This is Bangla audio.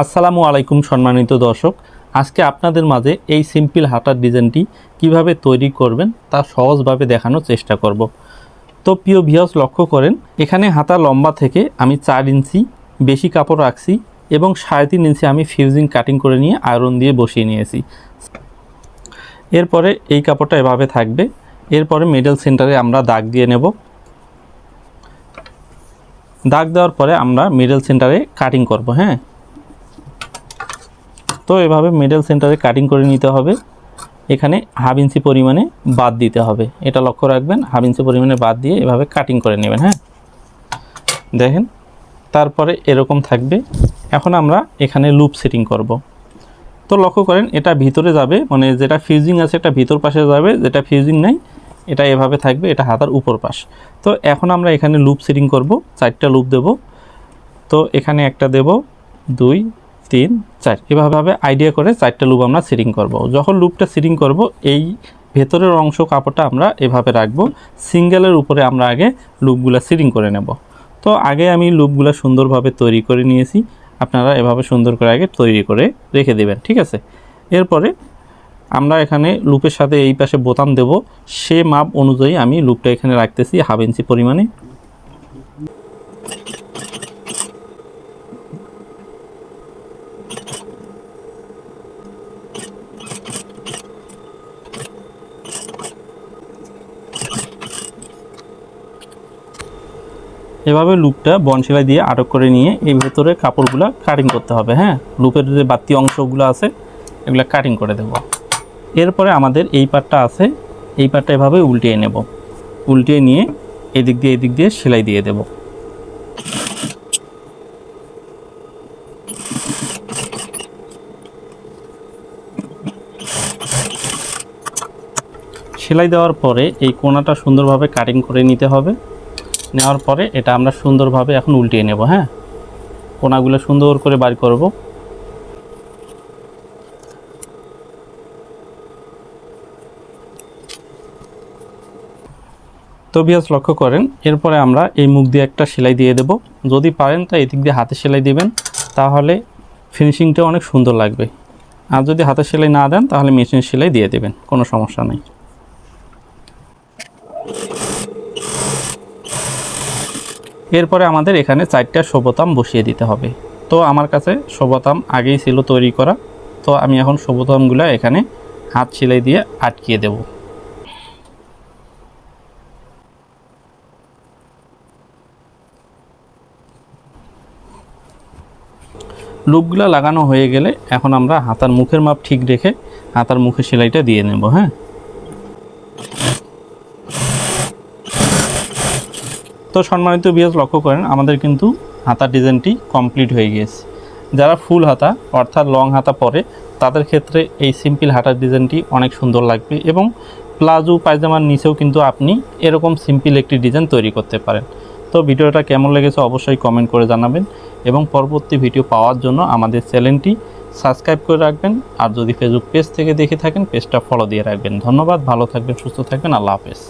আসসালামু আলাইকুম সম্মানিত দর্শক। আজকে আপনাদের মাঝে এই সিম্পল হাতার ডিজাইনটি কীভাবে তৈরি করবেন তা সহজভাবে দেখানোর চেষ্টা করব। তো প্রিয় ভিউস লক্ষ্য করেন, এখানে হাতা লম্বা থেকে আমি চার ইঞ্চি বেশি কাপড় রাখছি এবং সাড়ে তিন ইঞ্চি আমি ফিউজিং কাটিং করে নিয়ে আয়রন দিয়ে বসিয়ে নিয়েছি। এরপরে এই কাপড়টা এভাবে থাকবে। এরপরে মিডল সেন্টারে আমরা দাগ দিয়ে নেব। দাগ দেওয়ার পরে আমরা মিডল সেন্টারে কাটিং করব হ্যাঁ? তো এভাবে মিডল সেন্টারে কাটিং করে নিতে হবে। এখানে হাফ ইঞ্চি পরিমাণে বাদ দিতে হবে। এটা লক্ষ্য রাখবেন হাফ ইঞ্চি পরিমাণে বাদ দিয়ে এভাবে কাটিং করে নেবেন হ্যাঁ? দেখেন, তারপরে এরকম থাকবে। এখন আমরা এখানে লুপ সেটিং করব। তো লক্ষ্য করেন, এটা ভিতরে যাবে মানে যেটা ফিউজিং আছে এটা ভিতর পাশে যাবে, যেটা ফিউজিং নাই, এটা এভাবে থাকবে, এটা হাতার উপর পাশ। তো এখন আমরা এখানে লুপ সেটিং করব, চারটা লুপ দেব। তো এখানে একটা দেব, দুই তিন, চার। এভাবে আইডিয়া করে চারটা লুপ আমরা সিটিং করব। যখন লুপটা সিটিং করব, এই ভেতরের অংশ কাপড়টা আমরা এভাবে রাখব। সিঙ্গেলের উপরে আমরা আগে লুপগুলো সিটিং করে নেব। তো আগে আমি লুপগুলো সুন্দরভাবে তৈরি করে নিয়েছি। আপনারা এভাবে সুন্দর করে আগে তৈরি করে রেখে দেবেন, ঠিক আছে? এরপরে আমরা এখানে লুপের সাথে এই পাশে বোতাম দেব। সে মাপ অনুযায়ী আমি লুপটা এখানে রাখতেছি হাফ ইঞ্চি পরিমাণে। এভাবে লুপটা বনশিলাই দিয়ে আটক করে নিয়ে এই ভেতরে কাপড়গুলো কাটিং করতে হবে হ্যাঁ? লুপের যে বাড়তি অংশগুলো আছে, এগুলো কাটিং করে দেব। এরপরে আমাদের এই পার্টটা আছে, এই পার্টটা এভাবে উল্টিয়ে নেব। উল্টিয়ে নিয়ে এদিক দিয়ে এদিক দিয়ে সেলাই দিয়ে দেব। সেলাই দেওয়ার পরে এই কোনাটা সুন্দরভাবে কাটিং করে নিতে হবে। নেওয়ার পরে এটা আমরা সুন্দরভাবে এখন উল্টিয়ে নেব হ্যাঁ? কোনাগুলো সুন্দর করে বার করব। তো বিয়াস, লক্ষ্য করেন, এরপরে আমরা এই মুখ দিয়ে একটা সেলাই দিয়ে দেব। যদি পারেন, তা এদিক দিয়ে হাতে সেলাই দিবেন, তাহলে ফিনিশিংটা অনেক সুন্দর লাগবে। আর যদি হাতে সেলাই না দেন, তাহলে মেশিন সেলাই দিয়ে দেবেন, কোনো সমস্যা নেই। এরপরে আমাদের এখানে চারটা শোভতাম বসিয়ে দিতে হবে। তো আমার কাছে শোভতাম আগেই ছিল তৈরি করা। তো আমি এখন শোভতামগুলো এখানে হাত সেলাই দিয়ে আটকিয়ে দেব। লুপগুলো লাগানো হয়ে গেলে এখন আমরা হাতার মুখের মাপ ঠিক রেখে হাতার মুখে সেলাইটা দিয়ে নেব হ্যাঁ? তো সম্মানিত বিয়াজ লক্ষ্য করেন, আমাদের কিন্তু হাতার ডিজাইনটি কমপ্লিট হয়ে গিয়েছে। যারা ফুল হাতা, অর্থাৎ লং হাতা পরে, তাদের ক্ষেত্রে এই সিম্পল হাতার ডিজাইনটি অনেক সুন্দর লাগবে এবং প্লাজো, পায়জামার নিচেও কিন্তু আপনি এরকম সিম্পল একটি ডিজাইন তৈরি করতে পারেন। তো ভিডিওটা কেমন লেগেছে অবশ্যই কমেন্ট করে জানাবেন এবং পরবর্তী ভিডিও পাওয়ার জন্য আমাদের চ্যানেলটি সাবস্ক্রাইব করে রাখবেন। আর যদি ফেসবুক পেজ থেকে দেখে থাকেন পেজটা ফলো দিয়ে রাখবেন। ধন্যবাদ, ভালো থাকবেন, সুস্থ থাকবেন, আল্লাহ হাফেজ।